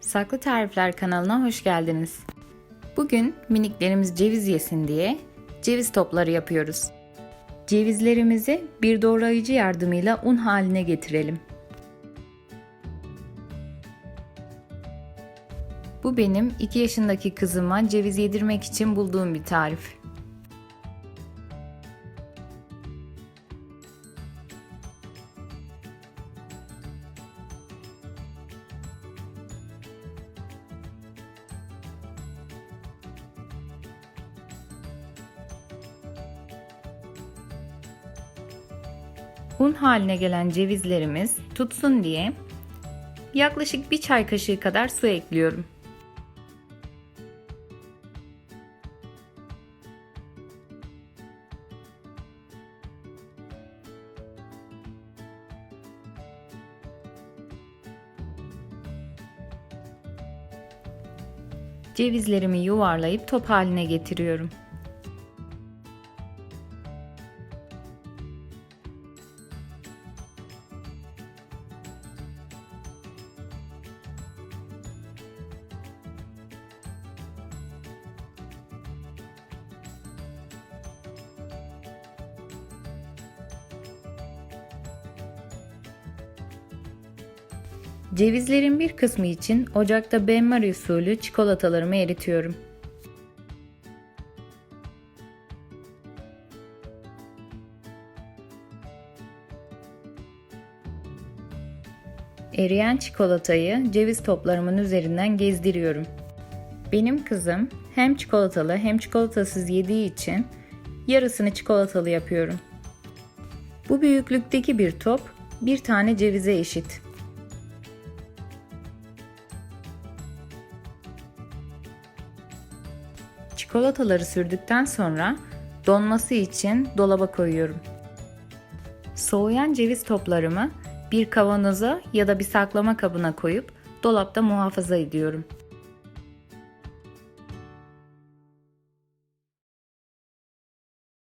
Saklı Tarifler kanalına hoş geldiniz. Bugün miniklerimiz ceviz yesin diye ceviz topları yapıyoruz. Cevizlerimizi bir doğrayıcı yardımıyla un haline getirelim. Bu benim 2 yaşındaki kızıma ceviz yedirmek için bulduğum bir tarif. Un haline gelen cevizlerimiz tutsun diye yaklaşık bir çay kaşığı kadar su ekliyorum. Cevizlerimi yuvarlayıp top haline getiriyorum. Cevizlerin bir kısmı için ocakta benmari usulü çikolatalarımı eritiyorum. Eriyen çikolatayı ceviz toplarımın üzerinden gezdiriyorum. Benim kızım hem çikolatalı hem çikolatasız yediği için yarısını çikolatalı yapıyorum. Bu büyüklükteki bir top bir tane cevize eşit. Çikolataları sürdükten sonra donması için dolaba koyuyorum. Soğuyan ceviz toplarımı bir kavanoza ya da bir saklama kabına koyup dolapta muhafaza ediyorum.